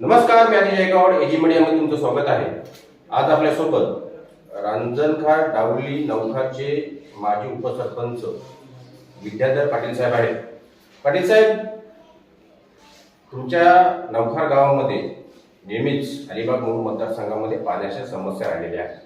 नमस्कार मी अजय जयगावड एजी मीडियामध्ये तुमचं स्वागत आहे. आज आपल्यासोबत रांजणखार डावली नवखारचे माजी उपसरपंच विद्याधर पाटील साहेब आहेत. पाटील साहेब तुमच्या नवखार गावामध्ये नेहमीच अलिबाग मूळ मतदारसंघामध्ये पाण्याच्या समस्या राहिलेल्या आहेत.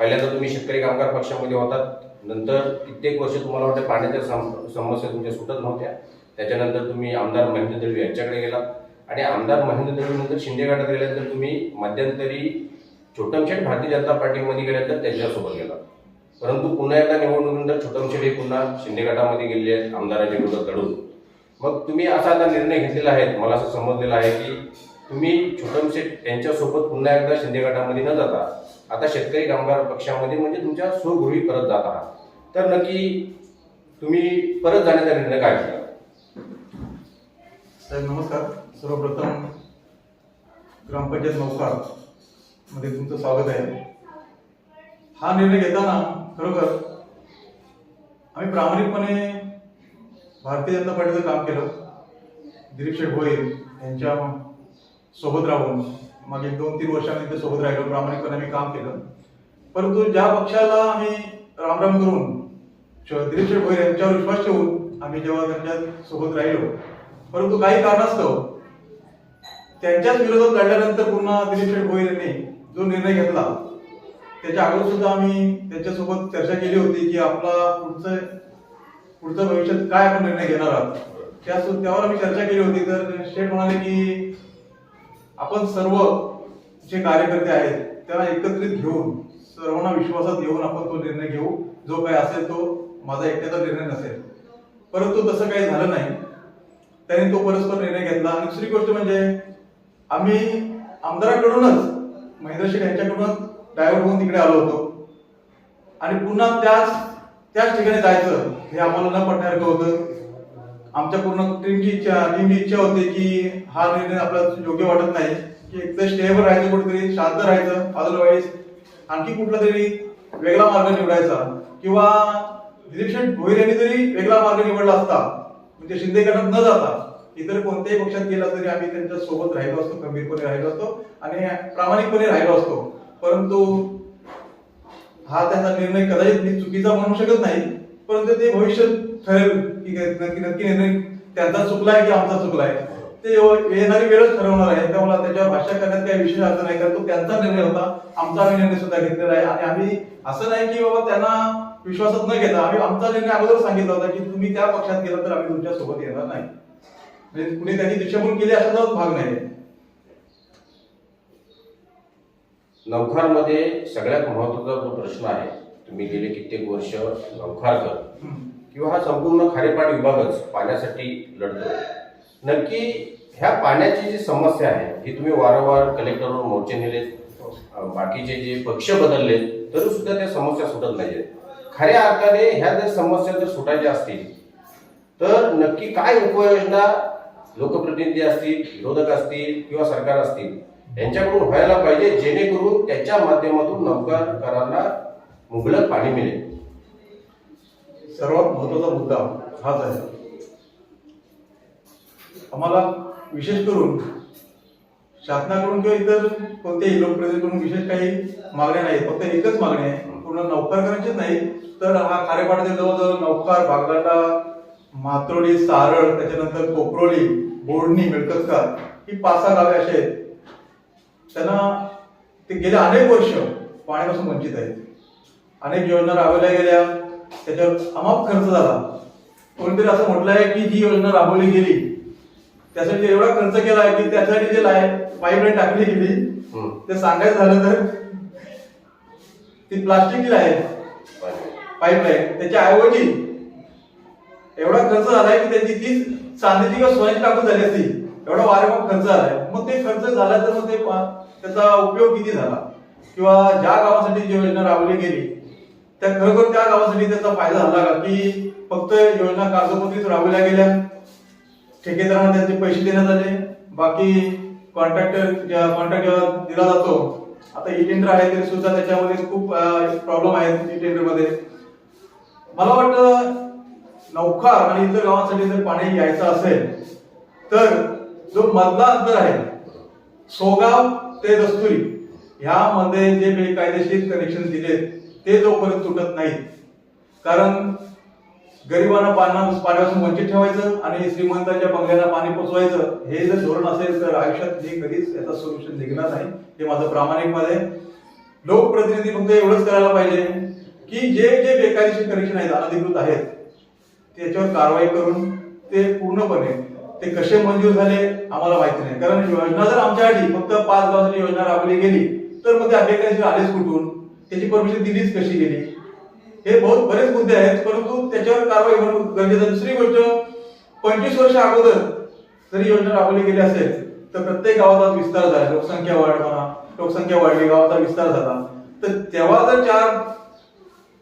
पहिल्यांदा तुम्ही शेतकरी कामगार पक्षामध्ये होतात. नंतर कित्येक वर्ष तुम्हाला वाटतं पाण्याच्या सम- समस्या तुमच्या सुटत नव्हत्या. त्याच्यानंतर तुम्ही आमदार महेंद्र दळवी यांच्याकडे गेलात. आणि आमदार महेंद्र नंतर शिंदे गटात गेल्यानंतर तुम्ही मध्यंतरी छोटमशेठ भारतीय जनता पार्टीमध्ये गेल्यानंतर त्यांच्यासोबत गेला. परंतु पुन्हा एकदा निवडणुकीनंतर छोटमशेठ हे पुन्हा शिंदे गटामध्ये गेलेले आहेत आमदारांच्या विरोधात लढून. मग तुम्ही असा आता निर्णय घेतलेला आहे मला असं समजलेलं आहे की तुम्ही छोटमशेठ यांच्यासोबत पुन्हा एकदा शिंदे गटामध्ये न जाता आता शेतकरी कामगार पक्षामध्ये म्हणजे तुमच्या स्वगृही परत जात आहात. तर नक्की तुम्ही परत जाण्याचा निर्णय काय केला तर नमस्कार. सर्वप्रथम ग्रामपंचायत नौकारमध्ये तुमचं स्वागत आहे. हा निर्णय घेताना खरोखर आम्ही प्रामाणिकपणे भारतीय जनता पार्टीचं काम केलं. दिलीप शेठ यांच्या सोबत राहून मागील दोन तीन वर्षांनी ते सोबत राहिलो. प्रामाणिकपणे आम्ही काम केलं. परंतु ज्या पक्षाला आम्ही रामराम करून श- दिलीप यांच्यावर विश्वास ठेवून आम्ही जेव्हा त्यांच्यासोबत राहिलो परंतु काही कारणास्तव त्यांच्याच विरोधात लढल्यानंतर पुन्हा दिलीप शेठ भोईर यांनी जो निर्णय घेतला त्याच्या अगोदर सुद्धा आम्ही त्यांच्यासोबत चर्चा केली होती की आपला पुढचं पुढचं भविष्यात काय आपण निर्णय घेणार आहोत. त्या त्यावर आम्ही चर्चा केली होती. तर शेठ म्हणाले की आपण सर्व जे कार्यकर्ते आहेत त्यांना एकत्रित घेऊन सर्वांना विश्वासात घेऊन आपण तो निर्णय घेऊ. जो काय असेल तो माझा एकट्याचा निर्णय नसेल. परंतु तसं काही झालं नाही. त्यांनी तो परस्पर निर्णय घेतला. दुसरी गोष्ट म्हणजे आम्ही आमदाराकडूनच महेंद्र शेठ यांच्याकडूनच डायव्हर्ट होऊन तिकडे आलो होतो. आणि पुन्हा त्याच त्याच ठिकाणी जायचं हे आम्हाला न पटण्यासारखं होतं? आमच्या पूर्ण टीमची इच्छा टीमची इच्छा होती की हा निर्णय आपल्याला योग्य वाटत नाही. की एकतर स्टेवर राहायचं कुठेतरी शांत राहायचं अदरवाईज आणखी कुठला तरी वेगळा मार्ग निवडायचा. किंवा दिलीप शेठ भोईर यांनी जरी वेगळा मार्ग निवडला असता म्हणजे शिंदे गटात न जाता इतर कोणत्याही पक्षात गेला तरी आम्ही त्यांच्यासोबत राहिलो असतो गंभीरपणे राहिलो असतो आणि प्रामाणिकपणे राहिलो असतो. परंतु हा त्यांचा निर्णय कदाचित मी चुकीचा म्हणू शकत नाही परंतु ते भविष्य ठरेल की नक्की नक्की निर्णय त्यांचा चुकलाय की आमचा चुकलाय. ते येणारी वेळच ठरवणार आहे. त्यामुळे त्याच्यावर भाषा करण्यात काही विशेष अर्थ नाही कारण तो त्यांचा निर्णय होता. आमचा आम्ही निर्णय सुद्धा घेतलेला आहे. आणि आम्ही असं नाही की बाबा त्यांना विश्वासात न घेता आम्ही आमचा निर्णय अगोदर सांगितला होता की तुम्ही त्या पक्षात गेला तर आम्ही तुमच्यासोबत येणार नाही. म्हणजे कुणी त्यांनी दिशाभूल केली असा भाग नाही. नवखारमध्ये सगळ्यात महत्त्वाचा जो प्रश्न आहे तुम्ही गेले कित्येक वर्ष नवखारकर हम्म. किंवा हा संपूर्ण खारेपाट विभागच पाण्यासाठी लढतो. नक्की ह्या पाण्याची जी समस्या आहे ही तुम्ही वारंवार कलेक्टरवर मोर्चे नेले बाकीचे जे पक्ष बदलले तरी सुद्धा त्या समस्या सुटत नाहीये खऱ्या अर्थाने ह्या जर समस्या जर सुटायच्या असतील तर नक्की काय उपाययोजना लोकप्रतिनिधी असतील विरोधक असतील किंवा सरकार असतील यांच्याकडून व्हायला पाहिजे जेणेकरून त्याच्या माध्यमातून नौकरकरांना मुबलक पाणी मिळेल. सर्वात महत्त्वाचा मुद्दा हाच आहे. आम्हाला विशेष करून शासनाकडून किंवा इतर कोणत्याही लोकप्रतिनिधीकडून विशेष काही मागण्या नाहीत फक्त एकच मागणी आहे पूर्ण नौकारकरांचीच नाही तर हा खारेपाटातील जवळजवळ नौकार बागलाटा मात्रोडी सारळ त्याच्यानंतर कोपरोली बोर्डणी मिळकतकार ही पाच सहा गावे अशी आहेत. त्यांना ते गेले अनेक वर्ष पाण्यापासून वंचित आहेत. अनेक योजना राबवल्या गेल्या. त्याच्यावर अमाप खर्च झाला. कोणीतरी असं म्हटलं आहे की जी योजना राबवली गेली त्यासाठी एवढा खर्च केला आहे की त्यासाठी जे लाईन पाईपलाईन टाकली गेली. ते सांगायचं झालं तर ती प्लास्टिकची आहे पाईपलाईन त्याच्या ऐवजी एवढा खर्च झालाय की त्याची ती चांदीची किंवा सोन्याची टाकून झाली असती. एवढा वारेमाप खर्च झालाय. मग ते खर्च झाला तर मग ते त्याचा उपयोग किती झाला? किंवा ज्या गावासाठी जी योजना राबवली गेली त्या खरोखर त्या गावासाठी त्याचा फायदा झाला का? की फक्त योजना कागदपत्रीच राबवल्या गेल्या? ठेकेदारांना त्यांचे पैसे देण्यात आले. बाकी कॉन्ट्रॅक्टर कॉन्ट्रॅक्ट जेव्हा दिला जातो आता ई टेंडर आहे तरी सुद्धा त्याच्यामध्ये खूप प्रॉब्लेम आहेत ई टेंडरमध्ये. मला वाटतं नौखार आणि इतर गावांसाठी जर पाणी यायचं असेल तर जो मधला अंतर आहे सोगाव ते दस्तुरी ह्यामध्ये जे बेकायदेशीर कनेक्शन दिले ते जोपर्यंत तुटत नाहीत. कारण गरिबांना पाना पाण्यापासून वंचित ठेवायचं आणि श्रीमंतांच्या बंगल्याला पाणी पोचवायचं हे जर धोरण असेल तर आयुष्यात हे कधीच याचा सोल्युशन निघणार नाही. हे माझं प्रामाणिक मत आहे. लोकप्रतिनिधी फक्त एवढंच करायला पाहिजे की जे जे बेकायदेशीर कनेक्शन आहेत अनधिकृत आहेत त्याच्यावर कारवाई करून ते पूर्णपणे ते कसे मंजूर झाले आम्हाला माहिती नाही. कारण योजना जर आमच्यासाठी फक्त पाच गावाची योजना राबवली गेली तर मग ते बेकायदेशीर आलेच कुठून? त्याची परमिशन दिलीच कशी गेली? हे बहुत बरेच मुद्दे आहेत परंतु त्याच्यावर कारवाई होणं गरजेचं दुसरी गोष्ट पंचवीस वर्ष अगोदर जरी योजना राबवली गेली असेल तर प्रत्येक गावाचा विस्तार झाला. लोकसंख्या वाढ म्हणा लोकसंख्या वाढली गावाचा विस्तार झाला. तर तेव्हा जर चार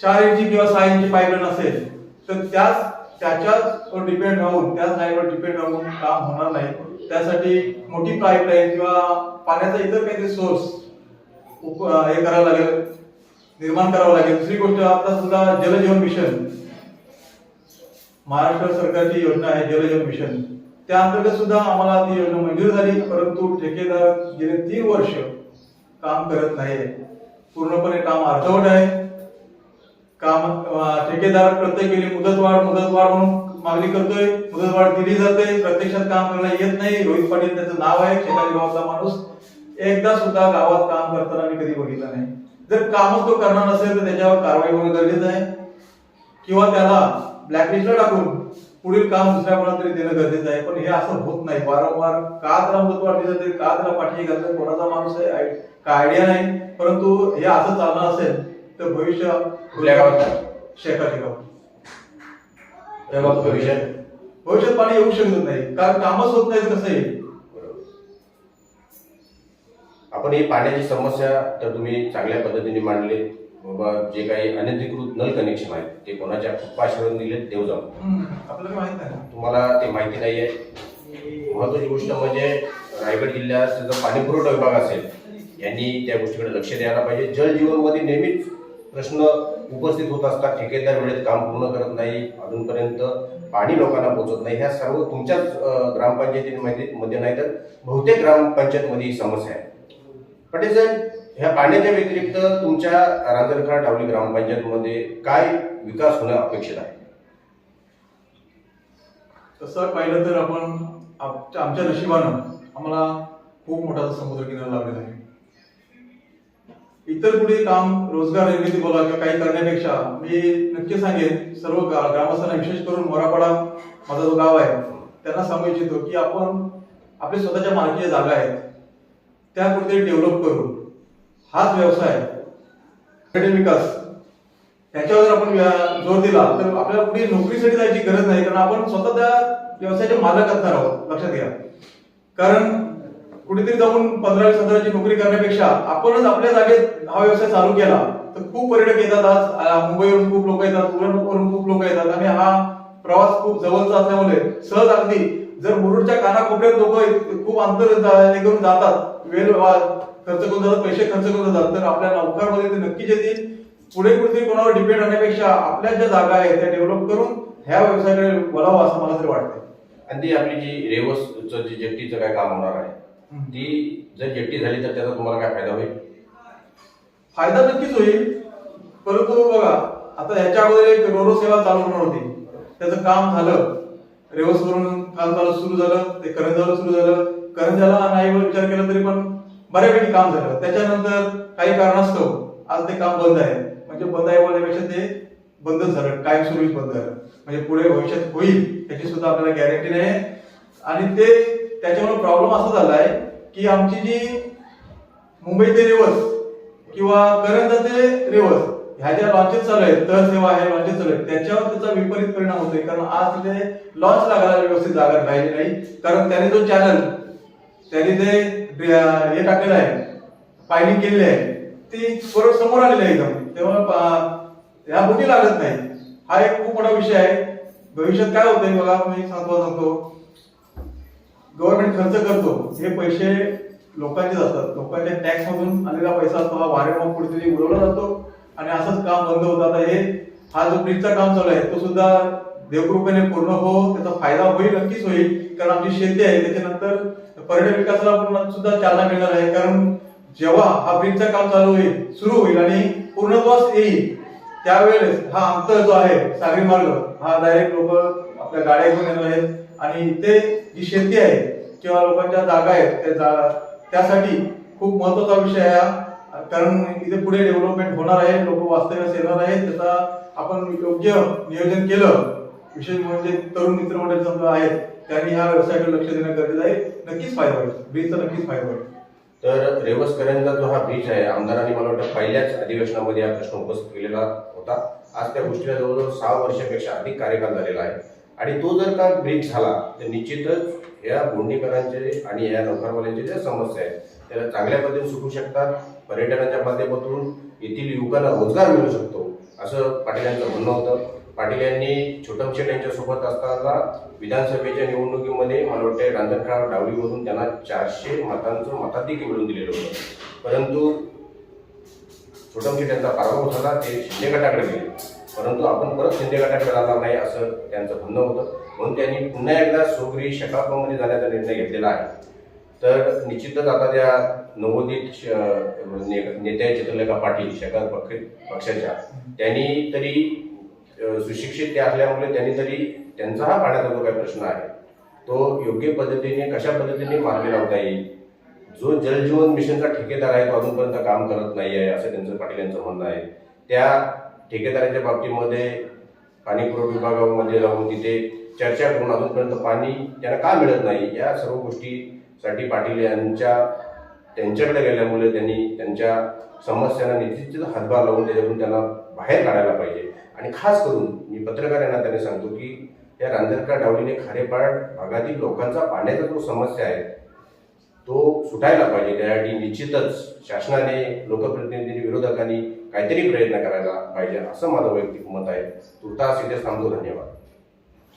चार इंची किंवा सहा इंची पाईपलाईन असेल तर त्याच त्याच्याच डिपेंड राहून त्याच लाईनवर डिपेंड राहून काम होणार नाही. त्यासाठी मोठी पाईपलाईन किंवा पाण्याचा इतर काहीतरी सोर्स हे करावं लागेल निर्माण करावं लागेल. दुसरी गोष्ट आता सुद्धा जलजीवन मिशन. महाराष्ट्र सरकारची योजना आहे जलजीवन मिशन. त्या अंतर्गत सुद्धा आम्हाला ती योजना मंजूर झाली परंतु ठेकेदार गेले तीन वर्ष काम करत नाही पूर्णपणे काम अर्धवट आहे. काम ठेकेदार प्रत्येक वेळी मुदतवाढ मुदतवाढ म्हणून मागणी करतोय मुदतवाढ दिली जाते प्रत्यक्षात काम करायला येत नाही रोहित पाटील त्याचं नाव आहे शेजारी गावातला माणूस. एकदा सुद्धा गावात काम करताना मी कधी बघितलं नाही. जर कामच तो करणार नसेल तर त्याच्यावर कारवाई होणं गरजेचं आहे. किंवा त्याला ब्लॅकलिस्टला टाकून पुढील काम दुसऱ्या कोणाला तरी देणं गरजेचं आहे. पण हे असं होत नाही. वारंवार का त्याला मुदतवाढ दिली जाते का त्याला पाठी घालतात कोणाचा माणूस आहे काय आयडिया नाही. परंतु हे असं चालणार असेल तर भविष्य कुठल्या गावात? शेकाचे गाव. त्या बाबतीत भविष्यात भविष्यात पाणी येऊ शकत नाही. कारण कामच होत नाही कसं येईल. आपण ही पाण्याची समस्या तर तुम्ही चांगल्या पद्धतीने मांडली बाबा जे काही अनधिकृत नल कनेक्शन आहेत ते कोणाच्या पाशावरून दिले देव जाऊ. आपल्याला माहीत नाही. तुम्हाला ते माहिती नाहीये. महत्वाची गोष्ट म्हणजे रायगड जिल्ह्यात जो पाणी पुरवठा विभाग असेल यांनी त्या गोष्टीकडे लक्ष द्यायला पाहिजे. जल जीवनमध्ये नेहमीच प्रश्न उपस्थित होत असतात. ठेकेदार वेळेत काम पूर्ण करत नाही. अजूनपर्यंत पाणी लोकांना पोहोचत नाही. ह्या सर्व तुमच्याच ग्रामपंचायतीमध्ये मध्ये नाही तर बहुतेक ग्रामपंचायतमध्ये ही समस्या आहे. पटेल साहेब ह्या पाण्याच्या व्यतिरिक्त तुमच्या रांजणखा डावली ग्रामपंचायतमध्ये काय विकास होणं अपेक्षित आहे? तसं पाहिलं तर आपण आमच्या आमच्या नशिबानं आम्हाला खूप मोठा समुद्र किनारा लाभलेला आहे. इतर कुठे काम रोजगार निर्मिती बोला किंवा काही करण्यापेक्षा मी नक्की सांगेन सर्व ग्रामस्थांना विशेष करून मोरापाडा माझा जो गाव आहे त्यांना सांगू इच्छितो की आपण आपले स्वतःच्या मालकीच्या जागा आहेत त्या कुठेतरी डेव्हलप करून हाच व्यवसाय विकास. त्याच्यावर जर आपण व्या- जोर दिला तर आपल्याला कुठे नोकरीसाठी जायची गरज नाही कारण आपण स्वतः त्या व्यवसायाचे मालक असणार आहोत लक्षात घ्या. कारण कुठेतरी जाऊन पंधरा वीस हजाराची नोकरी करण्यापेक्षा आपणच आपल्या जागेत हा व्यवसाय चालू केला तर खूप पर्यटक येतात आज. मुंबईवरून खूप लोक येतात पुण्यावरून खूप लोक येतात. आणि हा प्रवास खूप जवळचा असल्यामुळे सहज अगदी जर मुरुडच्या कानाकोपऱ्यात लोक खूप अंतर करून जातात वेळ खर्च करून जातात पैसे खर्च करून जातात तर आपल्या नौकरमध्ये ते नक्कीच येतील. पुढे कुठेतरी कोणावर डिपेंड राहण्यापेक्षा आपल्या ज्या जागा आहेत त्या डेव्हलप करून ह्या व्यवसायाकडे वळावं असं मला तरी वाटतं आणि ती आपली जी रेवसचं जे जेट्टीचं काय काम होणार आहे ती जर जेट्टी झाली तर त्याचा तुम्हाला काय फायदा होईल? फायदा नक्कीच होईल. परंतु बघा आता ह्याच्या अगोदर एक रोरो सेवा चालू होणार होती. त्याचं काम झालं. रेवस वरून काम चालू सुरू झालं. ते करंजाला सुरू झालं. करंजाला नाही विचार केला तरी पण बऱ्यापैकी काम झालं. त्याच्यानंतर काही कारणास्तव आज ते काम बंद आहे. म्हणजे बंद आहे बोलण्यापेक्षा ते बंदच झालं. कायमस्वरूपी बंद झालं. म्हणजे पुढे भविष्यात होईल त्याची सुद्धा आपल्याला गॅरंटी नाही. आणि ते त्याच्यामुळे प्रॉब्लेम असा झाला आहे की आमची जी मुंबई ते रेवस किंवा करंजा ते रेवस ह्या ज्या लॉन्चेस चालू आहेत तर सेवा आहे लॉन्चेस चालू आहेत त्याच्यावर त्याचा विपरीत परिणाम होतोय. कारण आज तिथे लॉन्च लागायला व्यवस्थित जागा राहिली नाही. कारण त्याने जो चॅनल त्याने जे हे टाकलेलं आहे पायलिंग केलेली आहे ती बरोबर समोर आलेली आहे एकदम. तेव्हा ह्या बोटी लागत नाही. हा एक खूप मोठा विषय आहे. भविष्यात काय होतंय बघा मी सांगतो सांगतो. गव्हर्नमेंट खर्च करतो हे पैसे लोकांचेच असतात. लोकांच्या टॅक्स मधून आलेला पैसा असतो हा वारेमाप कुठेतरी उडवला जातो आणि असंच काम बंद होतं. आता हे हा जो ब्रिजचा काम चालू आहे तो सुद्धा देवकृपेने पूर्ण हो त्याचा फायदा होईल नक्कीच होईल. कारण आमची शेती आहे त्याच्यानंतर पर्यटन विकासाला पूर्ण सुद्धा चालना मिळणार आहे. कारण जेव्हा हा ब्रिजचा काम चालू होईल सुरू होईल आणि पूर्णत्वास येईल त्यावेळेस हा अंतर जो आहे सागरी मार्ग हा डायरेक्ट लोक आपल्या गाड्या घेऊन येणार आहेत. आणि इथे जी शेती आहे किंवा लोकांच्या जागा आहेत त्या जा- त्यासाठी खूप महत्त्वाचा विषय आहे हा. कारण इथे पुढे डेव्हलपमेंट होणार आहे लोक वास्तव्यास येणार आहेत. त्याचा आपण योग्य नियोजन केलं विशेष म्हणजे तरुण मित्र मंडळ समजा आहेत त्यांनी ह्या व्यवसायाकडे लक्ष देणं गरजेचं आहे. नक्कीच फायदा होईल. ब्रिजचा नक्कीच फायदा होईल. तर रेवसकरांचा जो हा ब्रिज आहे आमदारांनी मला वाटतं पहिल्याच अधिवेशनामध्ये हा प्रश्न उपस्थित केलेला होता. आज त्या गोष्टीला जवळजवळ सहा वर्षापेक्षा अधिक कार्यकाल झालेला आहे. आणि तो जर का ब्रेक झाला तर निश्चितच या बोंडीकरांचे आणि या नौकरवाल्यांच्या ज्या समस्या आहेत त्याला चांगल्या पद्धतीने सुटू शकतात. पर्यटनाच्या माध्यमातून येथील युवकांना रोजगार मिळू शकतो असं पाटील यांचं म्हणणं होतं. पाटील यांनी छोटम शेठ यांच्यासोबत असताना विधानसभेच्या निवडणुकीमध्ये मला वाटते रांजणगाव डावलीमधून त्यांना चारशे मतांचं मताधिक मिळून दिलेलं होतं. परंतु छोटम शेट यांचा पराभव झाला ते शिंदे गटाकडे गेले. परंतु आपण परत शिंदे गटाकडे जाणार नाही असं त्यांचं म्हणणं होतं. म्हणून त्यांनी पुन्हा एकदा सोगरी शकापमध्ये जाण्याचा निर्णय घेतलेला आहे. तर निश्चितच आता त्या नवोदित श- म्हणजे नेत्या चित्रलेखा पाटील शकाल पक्ष- पक्षाच्या त्यांनी तरी सुशिक्षित त्या असल्यामुळे त्यांनी तरी त्यांचा हा पाण्याचा जो काही प्रश्न आहे. तो योग्य पद्धतीने कशा पद्धतीने मार्गी लावता येईल? जो जलजीवन मिशनचा ठेकेदार आहे तो अजूनपर्यंत काम करत नाही आहे असं त्यांचं पाटील यांचं म्हणणं आहे. त्या ठेकेदाराच्या बाबतीमध्ये पाणी पुरवठा विभागामध्ये जाऊन तिथे चर्चा करून अजूनपर्यंत पाणी त्यांना का मिळत नाही या सर्व गोष्टीसाठी पाटील यांच्या त्यांच्याकडे गेल्यामुळे त्यांनी त्यांच्या समस्यांना निश्चितच हातभार लावून त्याच्यातून त्यांना बाहेर काढायला पाहिजे. आणि खास करून मी पत्रकार यांना त्यांनी सांगतो की या रांजणकर डावलीने खारेपाड भागातील लोकांचा पाण्याचा जो समस्या आहे तो सुटायला पाहिजे. त्यासाठी निश्चितच शासनाने लोकप्रतिनिधींनी विरोधकांनी काहीतरी प्रयत्न करायला पाहिजे असं माझं वैयक्तिक मत आहे. तुर्तास इथे थांबतो. धन्यवाद.